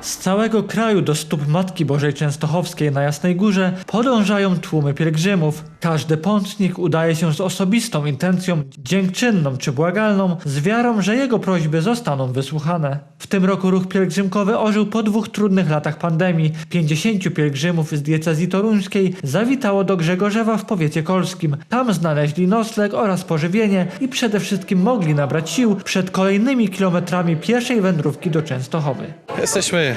Z całego kraju do stóp Matki Bożej Częstochowskiej na Jasnej Górze podążają tłumy pielgrzymów. Każdy pątnik udaje się z osobistą intencją dziękczynną czy błagalną, z wiarą, że jego prośby zostaną wysłuchane. Tym roku ruch pielgrzymkowy ożył po dwóch trudnych latach pandemii. 50 pielgrzymów z diecezji toruńskiej zawitało do Grzegorzewa w powiecie kolskim. Tam znaleźli nocleg oraz pożywienie i przede wszystkim mogli nabrać sił przed kolejnymi kilometrami pierwszej wędrówki do Częstochowy. Jesteśmy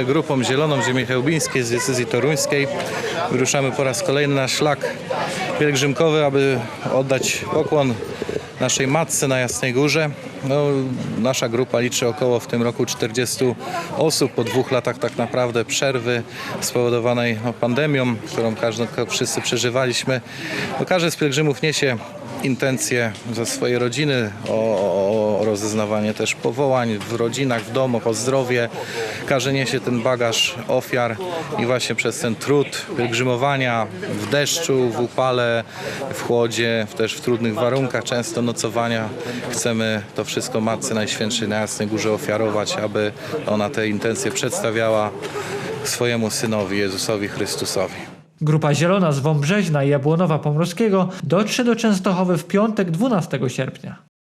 e, grupą Zieloną Ziemi Chełbińskiej z decyzji toruńskiej. Wyruszamy po raz kolejny na szlak pielgrzymkowy, aby oddać pokłon naszej matce na Jasnej Górze. No, nasza grupa liczy około w tym roku 40 osób po dwóch latach tak naprawdę przerwy spowodowanej no, pandemią, którą każdy, wszyscy przeżywaliśmy. No, każdy z pielgrzymów niesie intencje ze swojej rodziny, o, o, rozeznawanie też powołań w rodzinach, w domach, o zdrowie. Każdy niesie ten bagaż ofiar i właśnie przez ten trud pielgrzymowania w deszczu, w upale, w chłodzie, też w trudnych warunkach, często nocowania, chcemy to wszystko Matce Najświętszej na Jasnej Górze ofiarować, aby ona te intencje przedstawiała swojemu Synowi, Jezusowi Chrystusowi. Grupa Zielona z Wąbrzeźna i Jabłonowa Pomorskiego dotrze do Częstochowy w piątek 12 sierpnia.